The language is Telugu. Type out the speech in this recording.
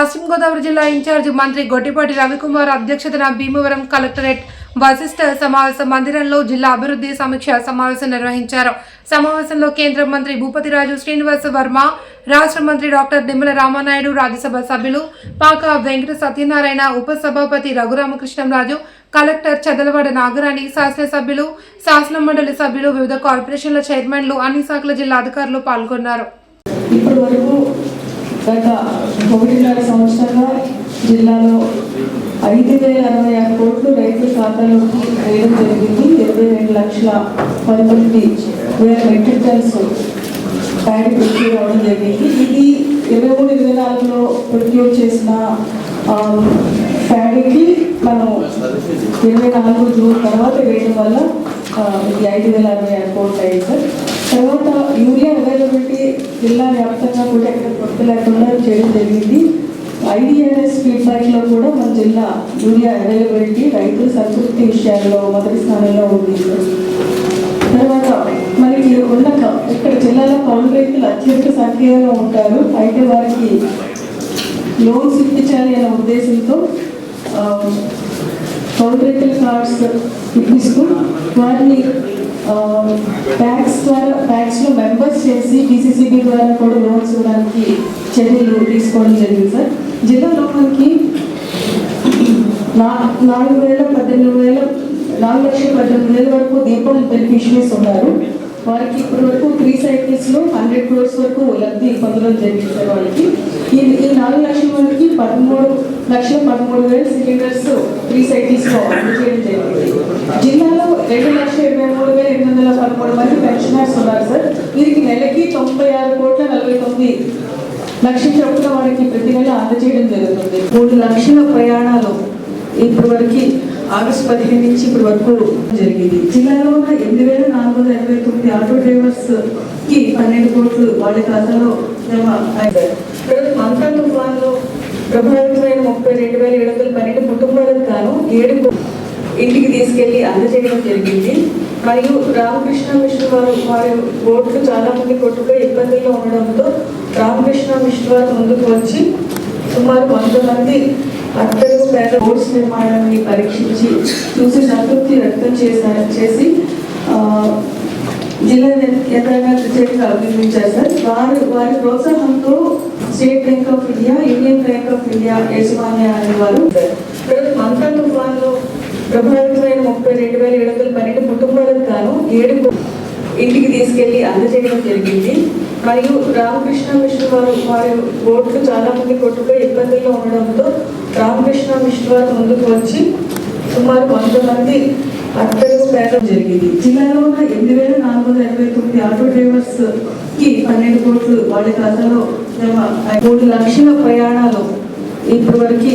పశ్చిమ గోదావరి జిల్లా ఇన్ఛార్జ్ మంత్రి గొడ్డిపాటి రవికుమార్ అధ్యక్షతన భీమవరం కలెక్టరేట్ వశిష్ఠ సమావేశ మందిరంలో జిల్లా అభివృద్ధి సమీక్ష సమావేశం నిర్వహించారు. సమావేశంలో కేంద్ర మంత్రి భూపతిరాజు శ్రీనివాస వర్మ రాష్ట్ర మంత్రి డాక్టర్ నిమ్మల రామానాయుడు రాజ్యసభ సభ్యులు పాక వెంకట సత్యనారాయణ ఉపసభాపతి రఘురామకృష్ణంరాజు కలెక్టర్ చదలవాడ నాగరాణి శాసనసభ్యులు శాసన మండలి సభ్యులు వివిధ కార్పొరేషన్ల చైర్మన్లు అన్ని శాఖల జిల్లా అధికారులు పాల్గొన్నారు. ఇప్పటి వరకు గత ఒకటిన్నర సంవత్సరంగా జిల్లాలో ఐదు వేల అరవై ఆరు కోట్లు రైతుల ఖాతాలోకి వేయడం జరిగింది. ఇరవై రెండు లక్షల పంతొమ్మిది వేల మెట్రిక్ టన్స్ ప్యాడీ ప్రొక్యూర్ అవ్వడం జరిగింది. ఇది ఇరవై మూడు ఇరవై నాలుగులో ప్రొక్యూర్ చేసిన ప్యాడీకి మనం ఇరవై నాలుగు జూన్ తర్వాత వేయడం వల్ల ఇది ఐదు వేల అరవై ఆరు కోట్లు అయ్యింది సార్. తర్వాత యూరియా అవైలబిలిటీ జిల్లా వ్యాప్తంగా కూడా ఎక్కడ కొత్త లేకుండా చేయడం జరిగింది. ఐడిఎన్ఎస్ ఫీడ్బ్యాక్లో కూడా మన జిల్లా యూరియా అవైలబిలిటీ రైతుల సంతృప్తి విషయాల్లో మొదటి స్థానంలో ఉంది. తర్వాత మనకి ఉన్న ఇక్కడ జిల్లాలో కౌలు రైతులు అత్యంత సక్రియంగా ఉంటారు. అయితే వారికి లోన్స్ ఇప్పించాలి అనే ఉద్దేశంతో కౌలు రైతుల కార్డ్స్ ఇప్పిస్తూ వారిని ట్యాక్స్ ద్వారా ట్యాక్స్లో మెంబర్స్ చేసి టీసీసీబీ ద్వారా కూడా లోన్స్ ఇవ్వడానికి చర్యలు తీసుకోవడం జరిగింది సార్. జిల్లాలో మనకి నా నాలుగు వేల పద్దెనిమిది వేల నాలుగు లక్షల పద్దెనిమిది వేల వరకు దీపం బెనిఫిషరీస్ ఉన్నారు. వారికి ఇప్పటి వరకు త్రీ సైకిల్స్లో హండ్రెడ్ క్రోర్స్ వరకు లబ్ధి పొందడం జరిగింది సార్ వాళ్ళకి ఈ ఈ నాలుగు లక్షల వరకు పదమూడు లక్షల పదమూడు వేల సిలిండర్స్ త్రీ సైకిల్స్లో అందజేయడం జరిగింది. జిల్లా రెండు లక్షల ఇరవై మూడు వేల ఎనిమిది వందల పదమూడు మంది పెన్షనర్స్ సార్. వీరికి నెలకి తొంభై ఆరు కోట్ల నలభై తొమ్మిది లక్షల చొప్పున వాడికి ప్రతి నెల అందజేయడం జరుగుతుంది. మూడు లక్షల ప్రయాణాలు ఇప్పటి వరకు ఆగస్టు పదిహేను నుంచి ఇప్పటి వరకు జరిగింది. జిల్లాలో ఉన్న ఎనిమిది వేల నాలుగు వందల ఎనభై తొమ్మిది ఆటో డ్రైవర్స్కి పన్నెండు కోట్లు వాళ్ళ ఖాతాలో జమ అయ్యారు మంత్ర తుఫాన్లో ప్రభావితమైన ముప్పై రెండు వేల ఏడు వందల పన్నెండు కుటుంబాలకు గాను ఏడు ఇంటికి తీసుకెళ్ళి అందజేయడం జరిగింది. మరియు రామకృష్ణ మిషన్ వారు వారి ఓట్లు చాలా మంది కొట్టుగా ఇబ్బందుల్లో ఉండడంతో రామకృష్ణ మిషన్ వారు ముందుకు వచ్చి సుమారు వంద మంది అత్తరు పేద ఓట్స్ నిర్మాణాన్ని పరీక్షించి చూసి సంతృప్తి వ్యక్తం చేశారు చేసి జిల్లా కేంద్రంగా ప్రత్యేకంగా అభినందించారు సార్. వారి వారి ప్రోత్సాహంతో State Bank of India Indian Bank of India యాజమాన్య అనేవారు. తర్వాత మంత్ర ముప్పై రెండు వేల ఏడు వందల పన్నెండు కుటుంబాలకు గాను ఏడు ఇంటికి తీసుకెళ్ళి అందజేయడం జరిగింది. మరియు రామకృష్ణ మిషన్ వారు వారి ఓట్లు చాలా మంది కొట్టుగా ఇబ్బందుల్లో ఉండడంతో రామకృష్ణ మిషన్ వారు ముందుకు వచ్చి సుమారు వంద మంది అట్టడుగు పేద జరిగింది. జిల్లాలో ఉన్న ఎనిమిది వేల నాలుగు వందల ఎనభై తొమ్మిది ఆటో డ్రైవర్స్కి పన్నెండు కోట్లు వాళ్ళ ఖాతాలో మూడు లక్షల ప్రయాణాలు ఇప్పటి వరకు